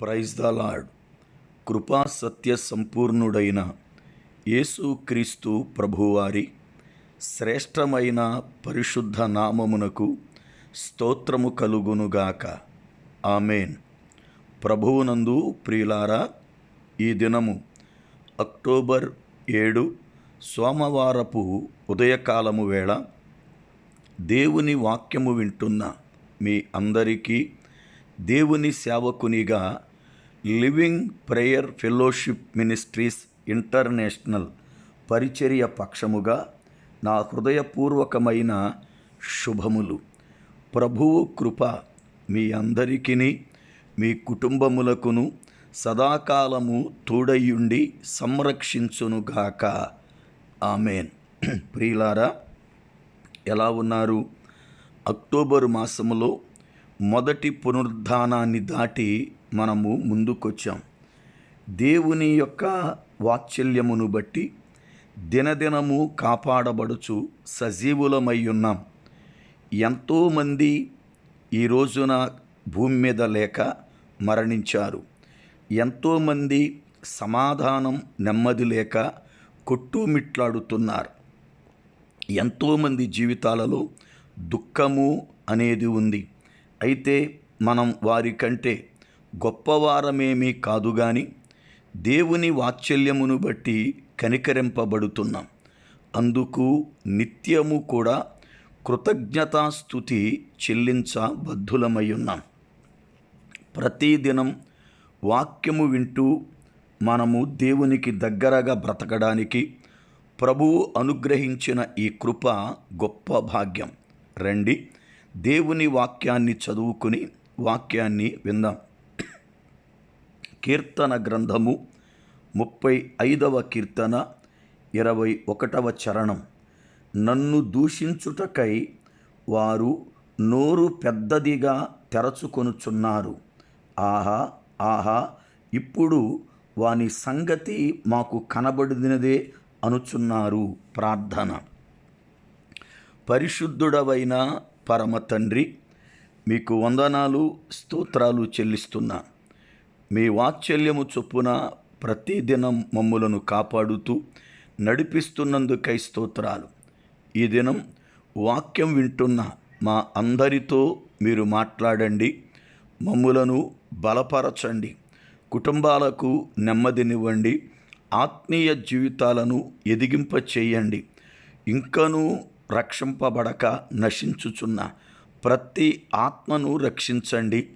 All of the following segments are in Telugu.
Praise the lord. కృపా సత్య సంపూర్ణుడైన యేసుక్రీస్తు ప్రభువారి శ్రేష్టమైన పరిశుద్ధ నామమునకు స్తోత్రము కలుగునుగాక ఆమెన్. ప్రభువునందు ప్రియులారా ఈ దినము అక్టోబర్ ఏడు సోమవారపు ఉదయకాలము వేళ దేవుని వాక్యము వింటున్న మీ అందరికీ దేవుని సేవకునిగా living prayer fellowship ministries international పరిచర్య పక్షముగా నా హృదయపూర్వకమైన శుభములు. ప్రభువు కృప మీ అందరికీ మీ కుటుంబములకును సదాకాలము తోడయ్యుండి సంరక్షించునుగాక. ఆమెన్. ప్రియులారా ఎలా ఉన్నారు? అక్టోబరు మాసములో మొదటి పునరుద్ధానాన్ని దాటి మనము ముందుకొచ్చాం. దేవుని యొక్క వాత్సల్యమును బట్టి దినదినము కాపాడబడుచు సజీవులమై ఉన్నాం ఎంతోమంది ఈ రోజున భూమి మీద లేక మరణించారు. ఎంతోమంది సమాధానం నెమ్మది లేక కొట్టుమిట్లాడుతున్నారు. ఎంతోమంది జీవితాలలో దుఃఖము అనేది ఉంది. అయితే మనం వారికంటే గొప్పవారమేమీ కాదు కానీ దేవుని వాత్సల్యమును బట్టి కనికరింపబడుతున్నాం. అందుకు నిత్యము కూడా కృతజ్ఞతాస్థుతి చెల్లించబద్ధులమై ఉన్నాం. ప్రతిదినం వాక్యము వింటూ మనము దేవునికి దగ్గరగా బ్రతకడానికి ప్రభువు అనుగ్రహించిన ఈ కృప గొప్ప భాగ్యం. రండి. దేవుని వాక్యాన్ని చదువుకుని వాక్యాన్ని విందాం. కీర్తన గ్రంథము ముప్పై ఐదవ కీర్తన ఇరవై ఒకటవ చరణం. నన్ను దూషించుటకై వారు నోరు పెద్దదిగా తెరచుకొనుచున్నారు. ఆహా ఆహా ఇప్పుడు వాని సంగతి మాకు కనబడినదే అనుచున్నారు ప్రార్థన. పరిశుద్ధుడవైన పరమ తండ్రి మీకు వందనాలు స్తోత్రాలు చెల్లిస్తున్నా. మీ వాత్సల్యము చొప్పున ప్రతిదినం మమ్ములను కాపాడుతూ నడిపిస్తున్నందుకై స్తోత్రాలు. ఈ దినం వాక్యం వింటున్న మా అందరితో మీరు మాట్లాడండి మమ్ములను బలపరచండి కుటుంబాలకు నెమ్మదినివ్వండి ఆత్మీయ జీవితాలను ఎదిగింప చేయండి ఇంకనూ రక్షింపబడక నశించుచున్న ప్రతి ఆత్మను రక్షించండి.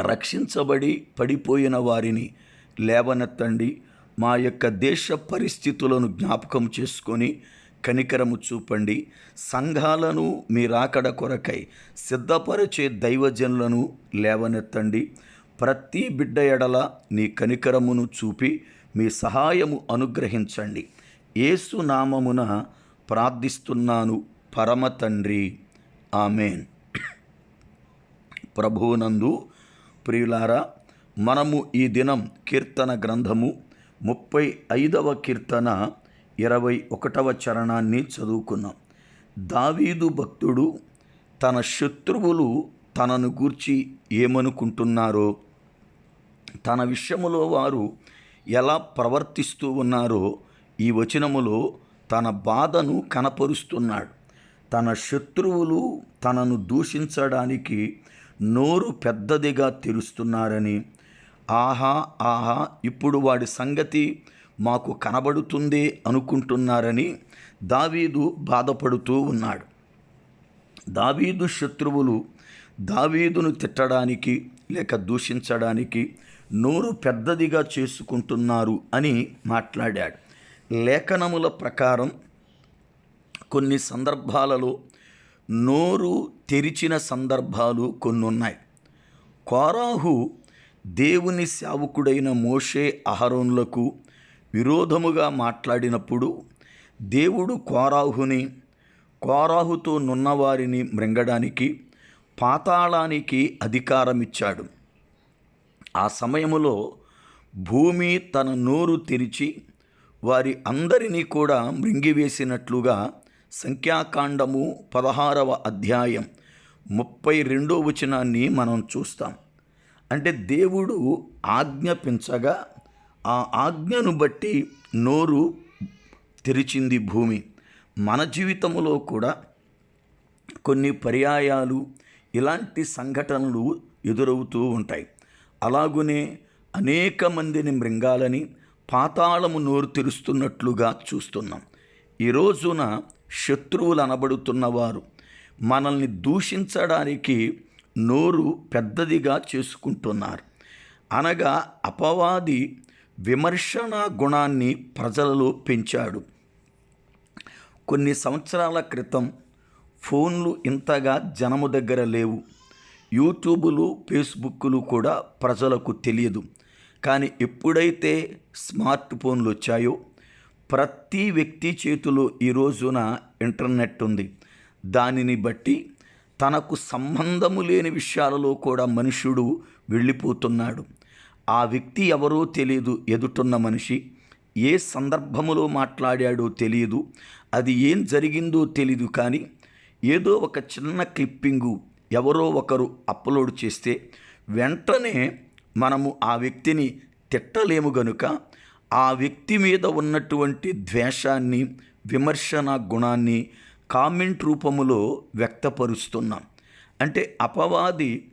రక్షించబడి పడిపోయిన వారిని లేవనెత్తండి. మా యొక్క దేశ పరిస్థితులను జ్ఞాపకం చేసుకొని కనికరము చూపండి. సంఘాలను మీ రాకడ కొరకై సిద్ధపరిచే దైవజనులను లేవనెత్తండి. ప్రతి బిడ్డ ఎడల నీ కనికరమును చూపి మీ సహాయము అనుగ్రహించండి. ఏసునామమున నామమున ప్రార్థిస్తున్నాను పరమ తండ్రి. ఆమెన్. ప్రభువునందు ప్రియులారా మనము ఈ దినం కీర్తన గ్రంథము ముప్పై ఐదవ కీర్తన ఇరవై ఒకటవ చరణాన్ని చదువుకున్నాం. దావీదు భక్తుడు తన శత్రువులు తనను గూర్చి ఏమనుకుంటున్నారో తన విషయములో వారు ఎలా ప్రవర్తిస్తూ ఉన్నారో ఈ వచనములో తన బాధను కనపరుస్తున్నాడు. తన శత్రువులు తనను దూషించడానికి నోరు పెద్దదిగా తెరుస్తున్నారని ఆహా ఆహా ఇప్పుడు వాడి సంగతి మాకు కనబడుతుంది అనుకుంటున్నారని దావీదు బాధపడుతూ ఉన్నాడు. దావీదు శత్రువులు దావీదును తిట్టడానికి లేక దూషించడానికి నోరు పెద్దదిగా చేసుకుంటున్నారు అని మాట్లాడాడు. లేఖనముల ప్రకారం కొన్ని సందర్భాలలో నోరు తెరిచిన సందర్భాలు కొన్ని ఉన్నాయి కోరాహు దేవుని సేవకుడైన మోషే అహరోన్లకు విరోధముగా మాట్లాడినప్పుడు దేవుడు కోరాహుని కోరాహుతో నున్నవారిని మృంగడానికి పాతాళానికి అధికారం ఇచ్చాడు ఆ సమయములో భూమి తన నోరు తెరిచి వారి అందరినీ కూడా మృంగివేసినట్లుగా సంఖ్యాకాండము పదహారవ అధ్యాయం ముప్పై రెండో వచనాన్ని మనం చూస్తాం. అంటే దేవుడు ఆజ్ఞాపించగా ఆ ఆజ్ఞను బట్టి నోరు తెరిచింది భూమి. మన జీవితంలో కూడా కొన్ని పర్యాయాలు ఇలాంటి సంఘటనలు ఎదురవుతూ ఉంటాయి. అలాగునే అనేక మందిని మృంగాలని పాతాళము నోరు తెరుస్తున్నట్లుగా చూస్తున్నాం. ఈ రోజున శత్రువులు అనబడుతున్నవారు మనల్ని దూషించడానికి నోరు పెద్దదిగా చేసుకుంటున్నారు. అనగా అపవాది విమర్శన గుణాన్ని ప్రజలలో పెంచాడు. కొన్ని సంవత్సరాల క్రితం ఫోన్లు ఇంతగా జనము దగ్గర లేవు. యూట్యూబులు ఫేస్బుక్లు కూడా ప్రజలకు తెలియదు. కానీ ఎప్పుడైతే స్మార్ట్ ఫోన్లు వచ్చాయో ప్రతి వ్యక్తి చేతిలో ఈ రోజున ఇంటర్నెట్ ఉంది. దానిని బట్టి తనకు సంబంధము లేని విషయాలలో కూడా మనుషుడు వెళ్ళిపోతున్నాడు. ఆ వ్యక్తి ఎవరో తెలియదు ఎదుటున్న మనిషి. ఏ సందర్భములో మాట్లాడాడో తెలియదు. అది ఏం జరిగిందో తెలియదు కానీ ఏదో ఒక చిన్న క్లిప్పింగు ఎవరో ఒకరు అప్లోడ్ చేస్తే వెంటనే మనము ఆ వ్యక్తిని తిట్టలేము గనుక ఆ వ్యక్తి మీద ఉన్నటువంటి ద్వేషాన్ని విమర్శన గుణాన్ని కామెంట్ రూపములో వ్యక్తపరుస్తున్నాం. అంటే అపవాది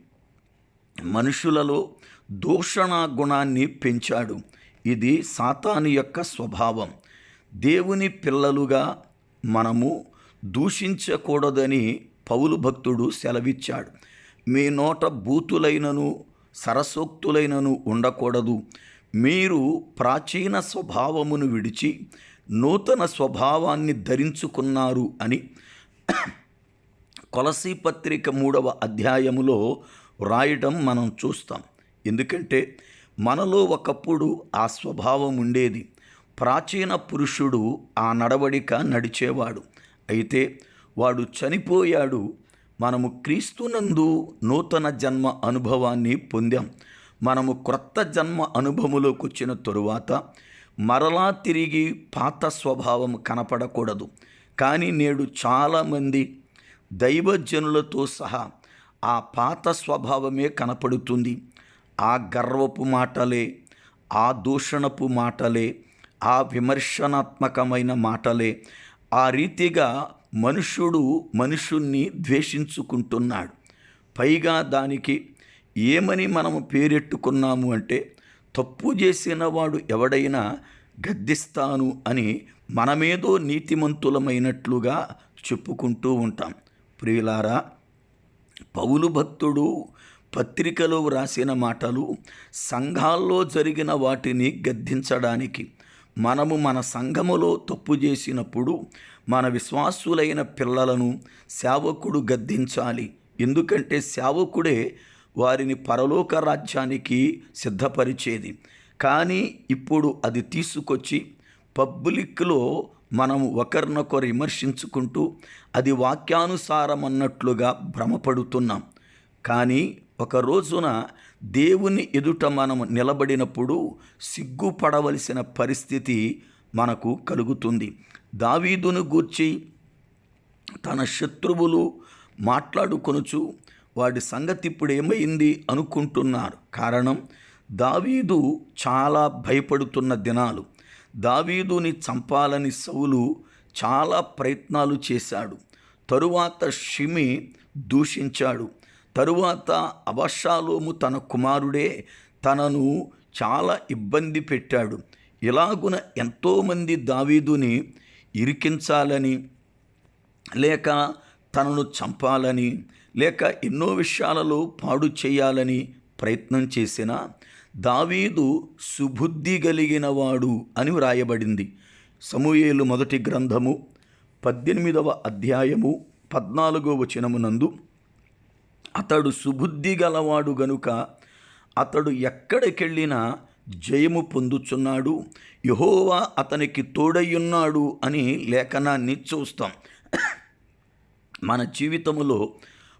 మనుషులలో దూషణ గుణాన్ని పెంచాడు. ఇది సాతాను యొక్క స్వభావం. దేవుని పిల్లలుగా మనము దూషించకూడదని పౌలు భక్తుడు సెలవిచ్చాడు. మీ నోట బూతులైనను సరసోక్తులైనను ఉండకూడదు. మీరు ప్రాచీన స్వభావమును విడిచి నూతన స్వభావాన్ని ధరించుకున్నారు అని కొలసీ పత్రిక మూడవ అధ్యాయములో వ్రాయడం మనం చూస్తాం. ఎందుకంటే మనలో ఒకప్పుడు ఆ స్వభావం ఉండేది. ప్రాచీన పురుషుడు ఆ నడవడిక నడిచేవాడు. అయితే వాడు చనిపోయాడు మనము క్రీస్తునందు నూతన జన్మ అనుభవాన్ని పొందాం. మనము క్రొత్త జన్మ అనుభవములోకి వచ్చిన తరువాత మరలా తిరిగి పాత స్వభావం కనపడకూడదు. కానీ నేడు చాలామంది దైవజనులతో సహా ఆ పాత స్వభావమే కనపడుతుంది. ఆ గర్వపు మాటలే ఆ దూషణపు మాటలే ఆ విమర్శనాత్మకమైన మాటలే ఆ రీతిగా మనుష్యుడు మనుష్యుణ్ణి ద్వేషించుకుంటున్నాడు. పైగా దానికి ఏమని మనము పేరెట్టుకున్నాము అంటే తప్పు చేసిన వాడు ఎవడైనా గద్దిస్తాను అని మనమేదో నీతిమంతులమైనట్లుగా చెప్పుకుంటూ ఉంటాం. ప్రియులారా పౌలు భక్తుడు పత్రికలో వ్రాసిన మాటలు సంఘాల్లో జరిగిన వాటిని గద్దించడానికి మనము మన సంఘములో తప్పు చేసినప్పుడు మన విశ్వాసులైన పిల్లలను సేవకుడు గద్దించాలి. ఎందుకంటే సేవకుడే వారిని పరలోక రాజ్యానికి సిద్ధపరిచేది. కానీ ఇప్పుడు అది తీసుకొచ్చి పబ్లిక్లో మనము ఒకరినొకరు విమర్శించుకుంటూ అది వాక్యానుసారం అన్నట్లుగా భ్రమపడుతున్నాం. కానీ ఒక రోజున దేవుని ఎదుట మనము నిలబడినప్పుడు సిగ్గుపడవలసిన పరిస్థితి మనకు కలుగుతుంది. దావీదును గూర్చి తన శత్రువులు మాట్లాడుకొనుచు వాడి సంగతి ఇప్పుడు ఏమైంది అనుకుంటున్నారు. కారణం దావీదు చాలా భయపడుతున్న దినాలు. దావీదుని చంపాలని సౌలు చాలా ప్రయత్నాలు చేశాడు. తరువాత షిమి దూషించాడు. తరువాత అవశాలోము తన కుమారుడే తనను చాలా ఇబ్బంది పెట్టాడు. ఇలాగున ఎంతోమంది దావీదుని ఇరికించాలని లేక తనను చంపాలని లేక ఎన్నో విషయాలలో పాడు చేయాలని ప్రయత్నం చేసిన దావీదు సుబుద్ధి కలిగినవాడు అని వ్రాయబడింది. సమూయేలు మొదటి గ్రంథము పద్దెనిమిదవ అధ్యాయము పద్నాలుగో వచనమునందు అతడు సుబుద్ధి గలవాడు గనుక అతడు ఎక్కడికెళ్ళినా జయము పొందుచున్నాడు. యహోవా అతనికి తోడయ్యున్నాడు అని లేఖనాన్ని చూస్తాం. మన జీవితములో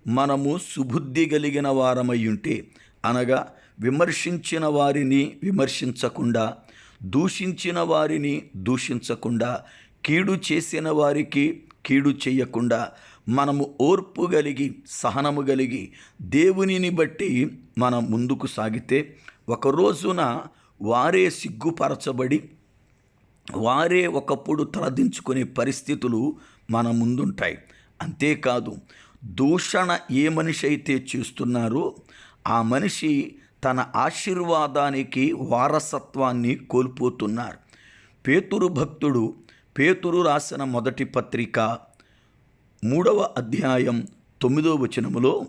మనము సుబుద్ధి కలిగిన వారమయ్యుంటే ఉంటే అనగా విమర్శించిన వారిని విమర్శించకుండా దూషించిన వారిని దూషించకుండా కీడు చేసిన వారికి కీడు చేయకుండా మనము ఓర్పు కలిగి సహనము కలిగి దేవునిని బట్టి మనం ముందుకు సాగితే ఒక రోజున వారే సిగ్గుపరచబడి వారే ఒకప్పుడు తలదించుకునే పరిస్థితులు మన ముందుంటాయి. అంతేకాదు దూషణ ఏ మనిషి అయితే చేస్తున్నారో ఆ మనిషి తన ఆశీర్వాదానికి వారసత్వాన్ని కోల్పోతున్నారు. పేతురు భక్తుడు పేతురు రాసిన మొదటి పత్రిక మూడవ అధ్యాయం తొమ్మిదవ వచనములో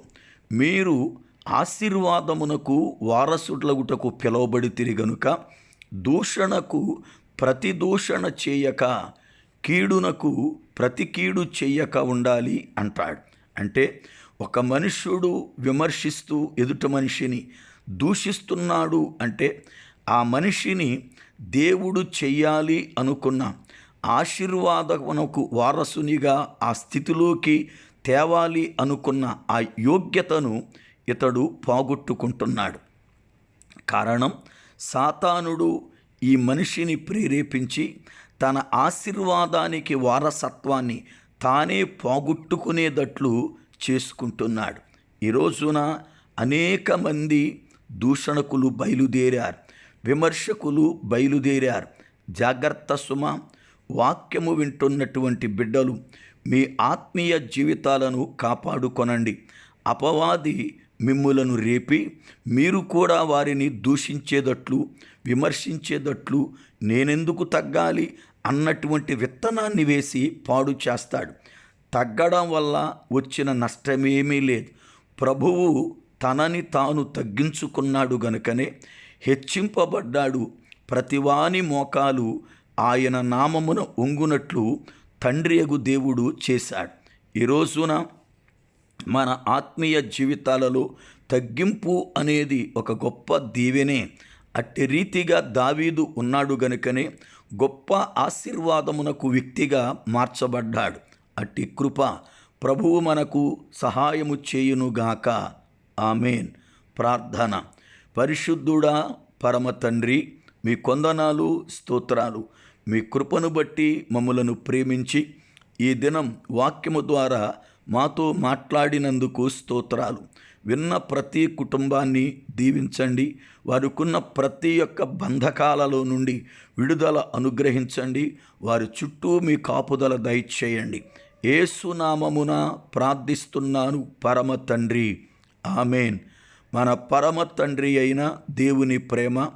మీరు ఆశీర్వాదమునకు వారసులగుటకు పిలువబడితిరి తిరిగనుక దూషణకు ప్రతి దూషణ చేయక కీడునకు ప్రతి కీడు చేయక ఉండాలి అంటాడు. అంటే ఒక మనుష్యుడు విమర్శిస్తూ ఎదుట మనిషిని దూషిస్తున్నాడు అంటే ఆ మనిషిని దేవుడు చెయ్యాలి అనుకున్న ఆశీర్వాదమునకు వారసునిగా ఆ స్థితిలోకి తేవాలి అనుకున్న ఆ యోగ్యతను ఇతడు పోగొట్టుకుంటున్నాడు. కారణం సాతానుడు ఈ మనిషిని ప్రేరేపించి తన ఆశీర్వాదానికి వారసత్వాన్ని తానే పోగొట్టుకునేటట్లు చేసుకుంటున్నాడు. ఈ రోజున అనేక మంది దూషణకులు బయలుదేరారు విమర్శకులు బయలుదేరారు. జాగ్రత్త సుమ వాక్యము వింటున్నటువంటి బిడ్డలు మీ ఆత్మీయ జీవితాలను కాపాడుకొనండి. అపవాది మిమ్ములను రేపి మీరు కూడా వారిని దూషించేదట్లు విమర్శించేదట్లు నేనెందుకు తగ్గాలి అన్నటువంటి విత్తనాన్ని వేసి పాడు చేస్తాడు. తగ్గడం వల్ల వచ్చిన నష్టమేమీ లేదు. ప్రభువు తనని తాను తగ్గించుకున్నాడు గనుకనే హెచ్చింపబడ్డాడు. ప్రతివాని మోకాలు ఆయన నామమున ఒంగునట్లు తండ్రియగు దేవుడు చేశాడు. ఈ రోజున మన ఆత్మీయ జీవితాలలో తగ్గింపు అనేది ఒక గొప్ప దీవెనే. అట్టి రీతిగా దావీదు ఉన్నాడు గనుకనే గొప్ప ఆశీర్వాదమునకు వ్యక్తిగా మార్చబడ్డాడు. అట్టి కృప ప్రభువు మనకు సహాయము చేయునుగాక. ఆమెన్. ప్రార్థన. పరిశుద్ధుడా పరమ తండ్రి మీ కొందనాలు స్తోత్రాలు. మీ కృపను బట్టి మమ్మలను ప్రేమించి ఈ దినం వాక్యము ద్వారా మాతో మాట్లాడినందుకు స్తోత్రాలు. విన్న ప్రతి కుటుంబాన్ని దీవించండి. వారికున్న ప్రతి ఒక్క బంధకాలలో నుండి విడుదల అనుగ్రహించండి. వారి చుట్టూ మీ కాపుదల దయచేయండి. ఏసునామమున ప్రార్థిస్తున్నాను పరమ తండ్రి. ఆమెన్. మన పరమ తండ్రి అయిన దేవుని ప్రేమ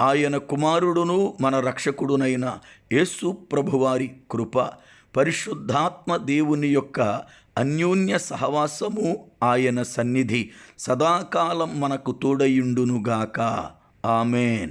ఆయన కుమారుడును మన రక్షకుడునైన యేసు ప్రభువారి కృప పరిశుద్ధాత్మ దేవుని యొక్క అన్యోన్య సహవాసము ఆయన సన్నిధి. సదాకాలం మనకు తోడయుండునుగాక. ఆమెన్.